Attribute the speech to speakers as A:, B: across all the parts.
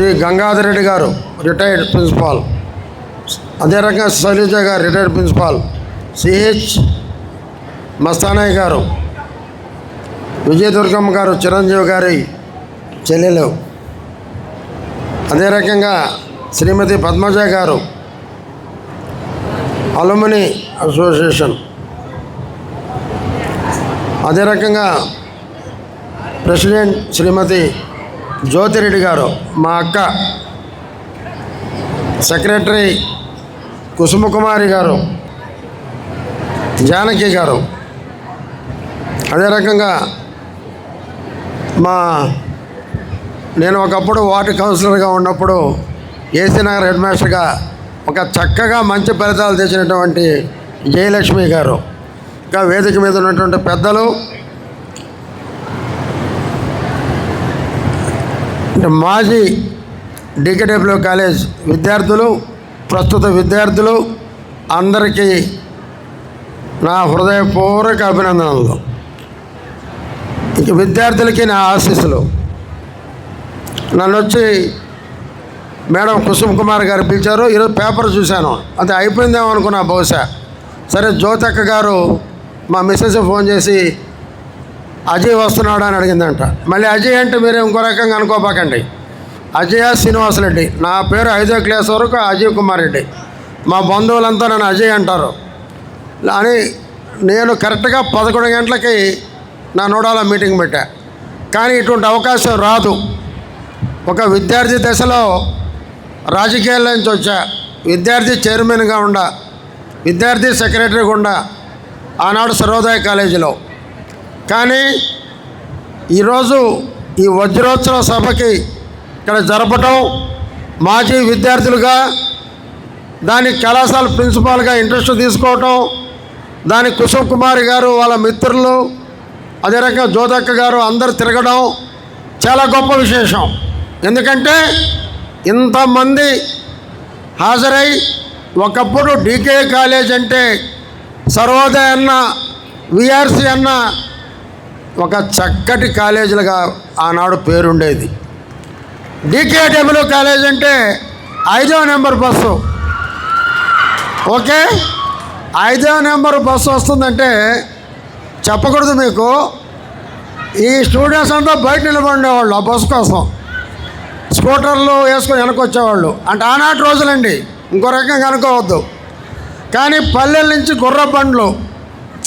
A: శ్రీ గంగాధర్ రెడ్డి గారు retired principal అదే రకంగా శైలజ గారు రిటైర్డ్ ప్రిన్సిపాల్ సిహెచ్ మస్తానయ్య గారు విజయదుర్గమ్మ గారు చిరంజీవి గారి చెల్లెలు. అదే రకంగా శ్రీమతి పద్మజ గారు అలుమిని అసోసియేషన్ అదే రకంగా ప్రెసిడెంట్ శ్రీమతి జ్యోతిరెడ్డి గారు మా అక్క సెక్రటరీ కుసుమకుమారి గారు జానకి గారు అదే రకంగా మా నేను ఒకప్పుడు వార్డు కౌన్సిలర్గా ఉన్నప్పుడు ఏసీ నగర్ హెడ్ మాస్టర్గా ఒక చక్కగా మంచి ఫలితాలు తెచ్చినటువంటి జయలక్ష్మి గారు. ఇంకా వేదిక మీద ఉన్నటువంటి పెద్దలు మాజీ డికెడబ్ల్యూ కాలేజ్ విద్యార్థులు ప్రస్తుత విద్యార్థులు అందరికీ నా హృదయపూర్వక అభినందనలు. ఇక విద్యార్థులకి నా ఆశీస్సులు. నన్ను వచ్చి మేడం కుసుమ్ కుమార్ గారు పిలిచారు ఈరోజు పేపర్ చూశాను. అది అయిపోయిందేమో అనుకున్నా బహుశా. సరే జ్యోతక్క గారు మా మిస్సెస్ ఫోన్ చేసి అజయ్ వస్తున్నాడు అని అడిగిందంట. మళ్ళీ అజయ్ అంటే మీరు ఇంకో రకంగా అనుకోపాకండి అజయ శ్రీనివాసరెడ్డి. నా పేరు ఐదో క్లాస్ వరకు అజయ్ కుమార్ రెడ్డి. మా బంధువులంతా నన్ను అజయ్ అంటారు. అని నేను కరెక్ట్గా పదకొండు గంటలకి నా నోడాలో మీటింగ్ పెట్టా. కానీ ఇటువంటి అవకాశం రాదు. ఒక విద్యార్థి దశలో రాజకీయాల నుంచి వచ్చా. విద్యార్థి చైర్మన్గా ఉండ. విద్యార్థి సెక్రటరీగా ఉండ. ఆనాడు సర్వోదయ కాలేజీలో. కానీ ఈరోజు ఈ వజ్రోత్సవ సభకి ఇక్కడ జరపటం మాజీ విద్యార్థులుగా దాని కళాశాల ప్రిన్సిపాల్గా ఇంట్రెస్ట్ తీసుకోవటం దాని కుసుమ్ కుమారి గారు వాళ్ళ మిత్రులు అదే రకంగా జ్యోతక్క గారు అందరు తిరగడం చాలా గొప్ప విశేషం. ఎందుకంటే ఇంతమంది హాజరై ఒకప్పుడు డీకే కాలేజ్ అంటే సర్వోదయ అన్న విఆర్సీ అన్న ఒక చక్కటి కాలేజీలుగా ఆనాడు పేరుండేది. డీకేడబ్ల్యూ కాలేజ్ అంటే ఐదో నెంబర్ బస్సు. ఓకే? ఐదో నెంబర్ బస్సు వస్తుందంటే చెప్పకూడదు మీకు. ఈ స్టూడెంట్స్ అంతా బయట నిలబడేవాళ్ళు ఆ బస్సు కోసం. స్కూటర్లు వేసుకొని వెనకొచ్చేవాళ్ళు అంటే ఆనాటి రోజులండి ఇంకో రకంగా అనుకోవద్దు. కానీ పల్లెల నుంచి గుర్ర బండ్లు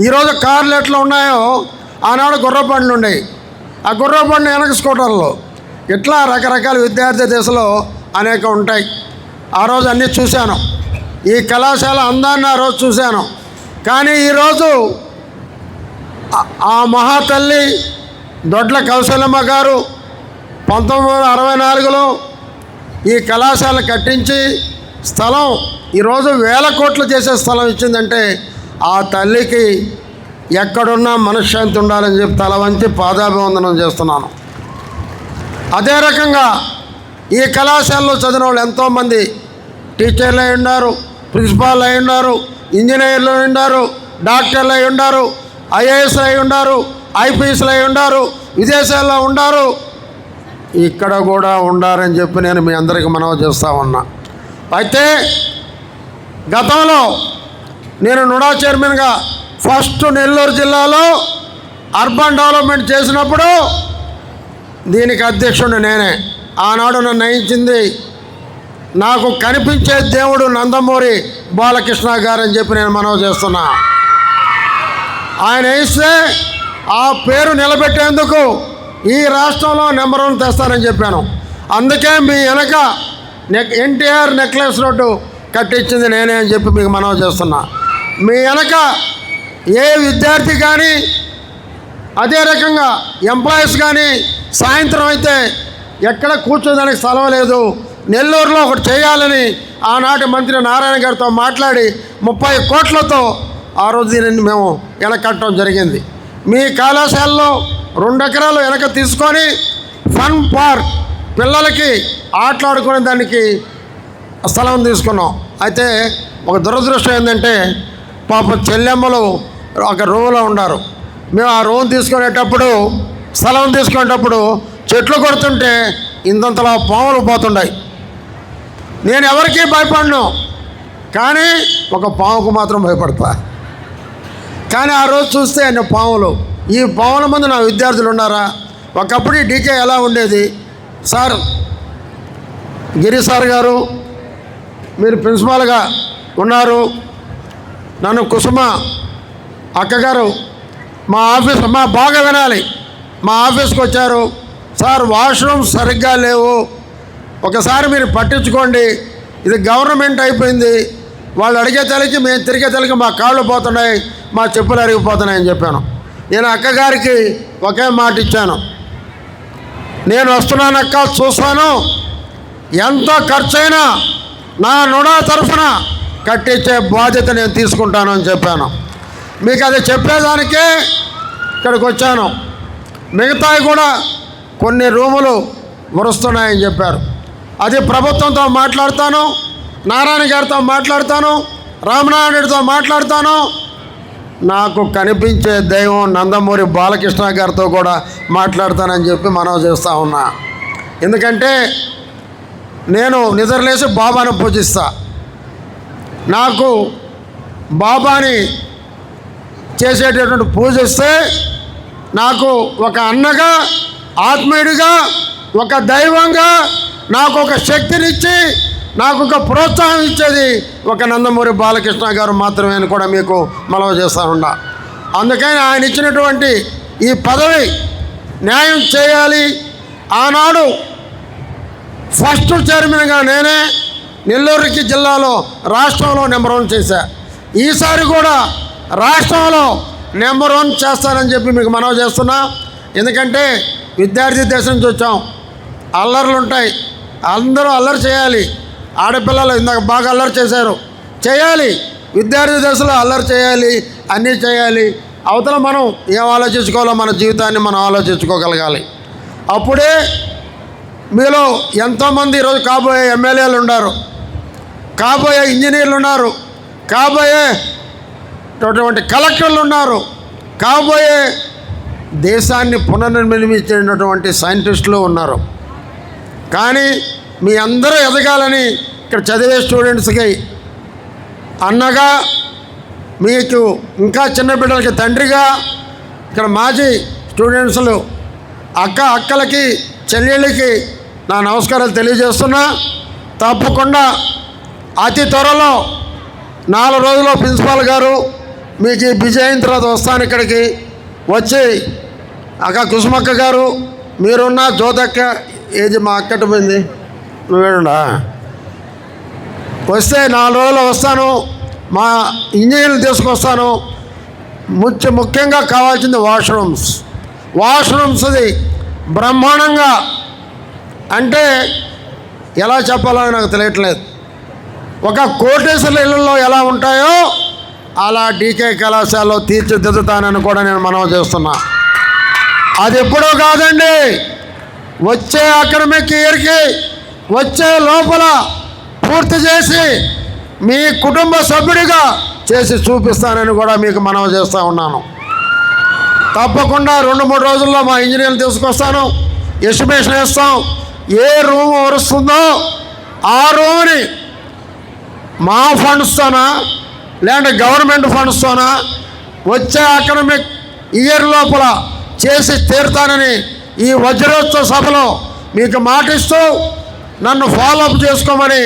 A: ఈరోజు కార్లు ఎట్లా ఉన్నాయో ఆనాడు గుర్ర బండ్లు ఉండేవి. ఆ గుర్ర వెనక స్కూటర్లు. ఇట్లా రకరకాల విద్యార్థి దశలో అనేక ఉంటాయి. ఆ రోజు అన్నీ చూశాను. ఈ కళాశాల అందాన్ని ఆ రోజు చూశాను. కానీ ఈరోజు ఆ మహాతల్లి దొడ్ల కౌశలమ్మ గారు పంతొమ్మిది వందల అరవై నాలుగులో ఈ కళాశాల కట్టించి స్థలం ఈరోజు వేల కోట్లు చేసే స్థలం ఇచ్చిందంటే ఆ తల్లికి ఎక్కడున్నా మనశ్శాంతి ఉండాలని చెప్పి తల వంచి పాదాభివందనం చేస్తున్నాను. అదే రకంగా ఈ కళాశాలలో చదివిన వాళ్ళు ఎంతోమంది టీచర్లు అయి ఉన్నారు ప్రిన్సిపాల్ అయి ఉన్నారు ఇంజనీర్లు అయి ఉన్నారు డాక్టర్లు అయి ఉన్నారు ఐఏఎస్ అయి ఉన్నారు ఐపీఎస్లు అయి ఉన్నారు విదేశాల్లో ఉన్నారు. ఇక్కడ కూడా ఉండారని చెప్పి నేను మీ అందరికీ మనవి చేస్తా ఉన్నా. అయితే గతంలో నేను నుడా చైర్మన్గా ఫస్ట్ నెల్లూరు జిల్లాలో అర్బన్ డెవలప్మెంట్ చేసినప్పుడు దీనికి అధ్యక్షుడు నేనే. ఆనాడు నన్ను నయించింది నాకు కనిపించే దేవుడు నందమూరి బాలకృష్ణ గారు అని చెప్పి నేను మనవి చేస్తున్నా. ఆయన వేస్తే ఆ పేరు నిలబెట్టేందుకు ఈ రాష్ట్రంలో నెంబర్ వన్ తెస్తానని చెప్పాను. అందుకే మీ వెనక నెక్ ఎన్టీఆర్ నెక్లెస్ రోడ్డు కట్టించింది నేనే అని చెప్పి మీకు మనవి చేస్తున్నా. మీ వెనక ఏ విద్యార్థి కానీ అదే రకంగా ఎంప్లాయీస్ కానీ సాయంత్రం అయితే ఎక్కడ కూర్చోదానికి స్థలం లేదు. నెల్లూరులో ఒకటి చేయాలని ఆనాటి మంత్రి నారాయణ గారితో మాట్లాడి ముప్పై కోట్లతో ఆ రోజు దీనిని మేము వెనకట్టడం జరిగింది. మీ కళాశాలలో రెండు ఎకరాలు వెనక తీసుకొని ఫన్ పార్క్ పిల్లలకి ఆటలాడుకునే దానికి స్థలం తీసుకున్నాం. అయితే ఒక దురదృష్టం ఏంటంటే పాప చెల్లెమ్మలు ఒక రూమ్లో ఉన్నారు. మేము ఆ రూమ్ తీసుకునేటప్పుడు స్థలం తీసుకునేటప్పుడు చెట్లు కొడుతుంటే ఇంతంతలా పాములు పోతుండాయి. నేను ఎవరికి భయపడను కానీ ఒక పాముకు మాత్రం భయపడతా. కానీ ఆ రోజు చూస్తే అన్ని పాములు. ఈ పాముల మంది నా విద్యార్థులు ఉన్నారా? ఒకప్పుడు డీకే ఎలా ఉండేది? సార్ గిరి సార్ గారు మీరు ప్రిన్సిపాల్గా ఉన్నారు. నన్ను కుసుమ అక్కగారు మా ఆఫీస్ మా బాగా వినాలి. మా ఆఫీస్కి వచ్చారు. సార్ వాష్రూమ్ సరిగ్గా లేవు. ఒకసారి మీరు పట్టించుకోండి. ఇది గవర్నమెంట్ అయిపోయింది. వాళ్ళు అడిగే తలకి మేము తిరిగే తలకి మా కాళ్ళు పోతున్నాయి. మా చెప్పులు అరిగిపోతున్నాయి అని చెప్పాను. నేను అక్కగారికి ఒకే మాట ఇచ్చాను. నేను వస్తున్నాను అక్క చూస్తాను. ఎంత ఖర్చైనా నా నుడా తరఫున కట్టించే బాధ్యత నేను తీసుకుంటాను అని చెప్పాను. మీకు అది చెప్పేదానికే ఇక్కడికి వచ్చాను. మిగతాయి కూడా కొన్ని రూములు మురుస్తున్నాయని చెప్పారు. అది ప్రభుత్వంతో మాట్లాడతాను నారాయణ గారితో మాట్లాడతాను రామనారాయణుడితో మాట్లాడతాను. నాకు కనిపించే దైవం నందమూరి బాలకృష్ణ గారితో కూడా మాట్లాడతానని చెప్పి మనం చేస్తూ ఉన్నా. ఎందుకంటే నేను నిద్రలేసి బాబాను పూజిస్తా. నాకు బాబాని చేసేటటువంటి పూజిస్తే నాకు ఒక అన్నగా ఆత్మీయుడిగా ఒక దైవంగా నాకు ఒక శక్తినిచ్చి నాకు ఒక ప్రోత్సాహం ఇచ్చేది ఒక నందమూరి బాలకృష్ణ గారు మాత్రమే అని కూడా మీకు మనవి చేస్తా అందుకని ఆయన ఇచ్చినటువంటి ఈ పదవి న్యాయం చేయాలి. ఆనాడు ఫస్ట్ చైర్మన్గా నేనే నెల్లూరుకి జిల్లాలో రాష్ట్రంలో నెంబర్ వన్ చేశా. ఈసారి కూడా రాష్ట్రంలో నెంబర్ వన్ చేస్తానని చెప్పి మీకు మనవి చేస్తున్నా. ఎందుకంటే విద్యార్థి దేశం నుంచి వచ్చాం. అల్లర్లు ఉంటాయి. అందరూ అల్లరి చేయాలి. ఆడపిల్లలు ఇందాక బాగా అల్లరి చేశారు. చేయాలి. విద్యార్థి దశలో అల్లరి చేయాలి. అన్నీ చేయాలి. అవతల మనం ఏం ఆలోచించుకోవాలో మన జీవితాన్ని మనం ఆలోచించుకోగలగాలి. అప్పుడే మీలో ఎంతోమంది ఈరోజు కాబోయే ఎమ్మెల్యేలు ఉన్నారు. కాబోయే ఇంజనీర్లు ఉన్నారు. కాబోయే అటువంటి కలెక్టర్లు ఉన్నారు. కాబోయే దేశాన్ని పునర్నిర్మించేటటువంటి సైంటిస్టులు ఉన్నారు. కానీ మీ అందరూ ఎదగాలని ఇక్కడ చదివే స్టూడెంట్స్కి అన్నగా మీకు ఇంకా చిన్న బిడ్డలకి తండ్రిగా ఇక్కడ మాజీ స్టూడెంట్స్లు అక్క అక్కలకి చెల్లెళ్ళకి నా నమస్కారాలు తెలియజేస్తున్నా. తప్పకుండా అతి త్వరలో నాలుగు రోజుల్లో ప్రిన్సిపాల్ గారు మీకు ఈ బిజీ అయిన తర్వాత వస్తాను ఇక్కడికి. వచ్చి అక్క కుసుమక్క గారు మీరున్న జ్యోతక్క ఏది మా అక్కటి పోయింది? నువ్వేడా వస్తే నాలుగు రోజులు వస్తాను. మా ఇంజనీర్లు తీసుకొస్తాను. ముఖ్య ముఖ్యంగా కావాల్సింది వాష్రూమ్స్. వాష్రూమ్స్ది బ్రహ్మాండంగా. అంటే ఎలా చెప్పాలో నాకు తెలియట్లేదు. ఒక కోటేశ్వర ఇళ్ళల్లో ఎలా ఉంటాయో అలా డీకే కళాశాలలో తీర్చిదిద్దుతానని కూడా నేను మనవి చేస్తున్నా. అది ఎప్పుడూ కాదండి. వచ్చే అకాడమిక్ ఇయర్కి వచ్చే లోపల పూర్తి చేసి మీ కుటుంబ సభ్యుడిగా చేసి చూపిస్తానని కూడా మీకు మనవి చేస్తూ ఉన్నాను. తప్పకుండా రెండు మూడు రోజుల్లో మా ఇంజనీర్లు తీసుకొస్తాను. ఎస్టిమేషన్ వేస్తాం. ఏ రూమ్ వరుస్తుందో ఆ రూమ్ని మా ఫండ్స్తోనా లేదంటే గవర్నమెంట్ ఫండ్స్తోనా వచ్చే అకాడమిక్ ఇయర్ లోపల చేసి తీరుతానని ఈ వజ్రోత్సవ సభలో మీకు మాటిస్తూ నన్ను ఫాలోఅప్ చేసుకోమని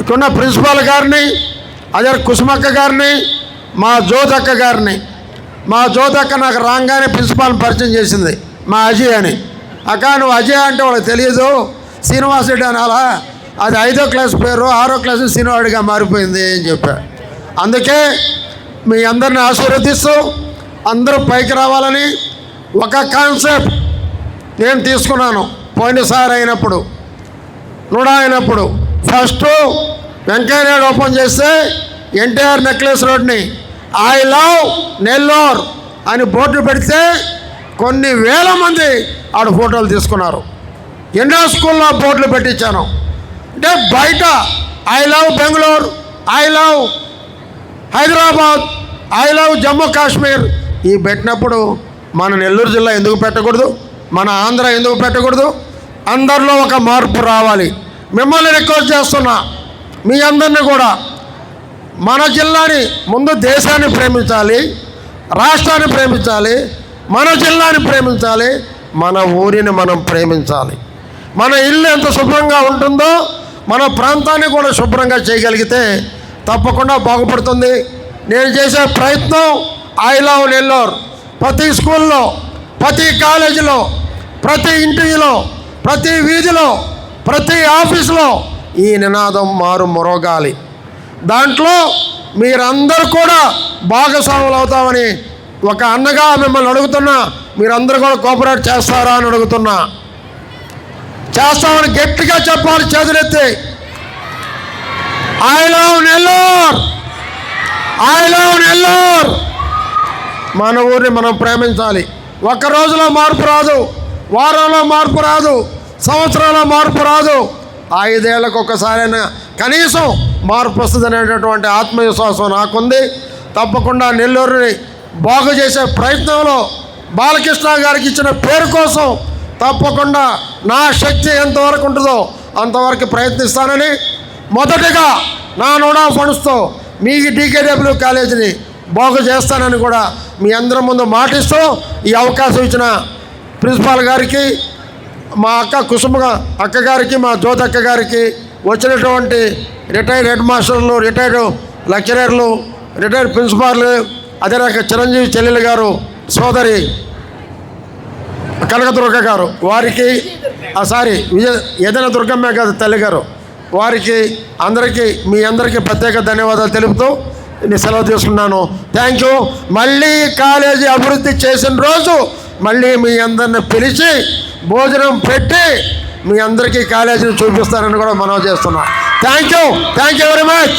A: ఇక్కడున్న ప్రిన్సిపాల్ గారిని అదే కుసుమక్క గారిని మా జ్యోతక్క గారిని మా జ్యోతక్క నాకు రాగానే ప్రిన్సిపాల్ని పరిచయం చేసింది మా అజయ్ అని. అక్క నువ్వు అజయ్ అంటే వాళ్ళకి తెలియదు శ్రీనివాస్ రెడ్డి అనాలా? అది ఐదో క్లాస్ పేరు ఆరో క్లాస్ సినివాడిగా మారిపోయింది అని చెప్పా. అందుకే మీ అందరిని ఆశీర్వదిస్తూ అందరూ పైకి రావాలని ఒక కాన్సెప్ట్ నేను తీసుకున్నాను. పోయినసారి అయినప్పుడు నూడా అయినప్పుడు. ఫస్ట్ వెంకయ్య నాయుడు ఓపెన్ చేస్తే ఎన్టీఆర్ నెక్లెస్ రోడ్ని ఐ లవ్ నెల్లూర్ అని బోర్డు పెడితే కొన్ని వేల మంది ఆడ ఫోటోలు తీసుకున్నారు. ఎన్నో స్కూల్లో బోర్డులు పెట్టించాను. అంటే బయట I love Bengaluru I love Hyderabad I love Jammu Kashmir ఈ పెట్టినప్పుడు మన నెల్లూరు జిల్లా ఎందుకు పెట్టకూడదు? మన ఆంధ్ర ఎందుకు పెట్టకూడదు? అందరిలో ఒక మార్పు రావాలి. మిమ్మల్ని రిక్వెస్ట్ చేస్తున్నా మీ అందరినీ కూడా. మన జిల్లాని ముందు దేశాన్ని ప్రేమించాలి రాష్ట్రాన్ని ప్రేమించాలి మన జిల్లాని ప్రేమించాలి మన ఊరిని మనం ప్రేమించాలి. మన ఇల్లు ఎంత శుభ్రంగా ఉంటుందో మన ప్రాంతాన్ని కూడా శుభ్రంగా చేయగలిగితే తప్పకుండా బాగుపడుతుంది. నేను చేసే ప్రయత్నం ఐ లవ్ నెల్లూరు. ప్రతి స్కూల్లో ప్రతి కాలేజీలో ప్రతి ఇంటిలో ప్రతి వీధిలో ప్రతి ఆఫీసులో ఈ నినాదం మారు మొరగాలి. దాంట్లో మీరందరూ కూడా భాగస్వాములు అవుతామని ఒక అన్నగా మిమ్మల్ని అడుగుతున్నా. మీరందరూ కూడా కోఆపరేట్ చేస్తారా అని అడుగుతున్నా. చేస్తామని గట్టిగా చెప్పాలి చేతులెత్తి. I love Nellore I love Nellore మన ఊరిని మనం ప్రేమించాలి. ఒక్క రోజులో మార్పు రాదు వారంలో మార్పు రాదు సంవత్సరంలో మార్పు రాదు. ఐదేళ్ళకు ఒక్కసారైనా కనీసం మార్పు వస్తుంది అనేటటువంటి ఆత్మవిశ్వాసం నాకుంది. తప్పకుండా నెల్లూరుని బాగు చేసే ప్రయత్నంలో బాలకృష్ణ గారికి ఇచ్చిన పేరు కోసం తప్పకుండా నా శక్తి ఎంతవరకు ఉంటుందో అంతవరకు ప్రయత్నిస్తానని మొదటిగా నా నోడా ఫండ్స్తో మీ డీకేడబ్ల్యూ కాలేజీని బాగు చేస్తానని కూడా మీ అందరి ముందు మాటిస్తూ ఈ అవకాశం ఇచ్చిన ప్రిన్సిపాల్ గారికి మా అక్క కుసుమ అక్క గారికి మా జ్యోతక్క గారికి వచ్చినటువంటి రిటైర్డ్ హెడ్ మాస్టర్లు రిటైర్డ్ లెక్చరర్లు రిటైర్డ్ ప్రిన్సిపాల్ అదే రక చిరంజీవి చెల్లెలు గారు సోదరి కనకదుర్గ గారు వారికి ఆ సారీ విజయ ఏదైనా దుర్గమ్మే కాదు తల్లి గారు. వారికి అందరికీ మీ అందరికీ ప్రత్యేక ధన్యవాదాలు తెలుపుతూ నేను సెలవు తీసుకున్నాను. థ్యాంక్ యూ మళ్ళీ కాలేజీ అభివృద్ధి చేసిన రోజు మళ్ళీ మీ అందరిని పిలిచి భోజనం పెట్టి మీ అందరికీ కాలేజీని చూపిస్తానని కూడా మనం చేస్తున్నాం. Thank you thank you very much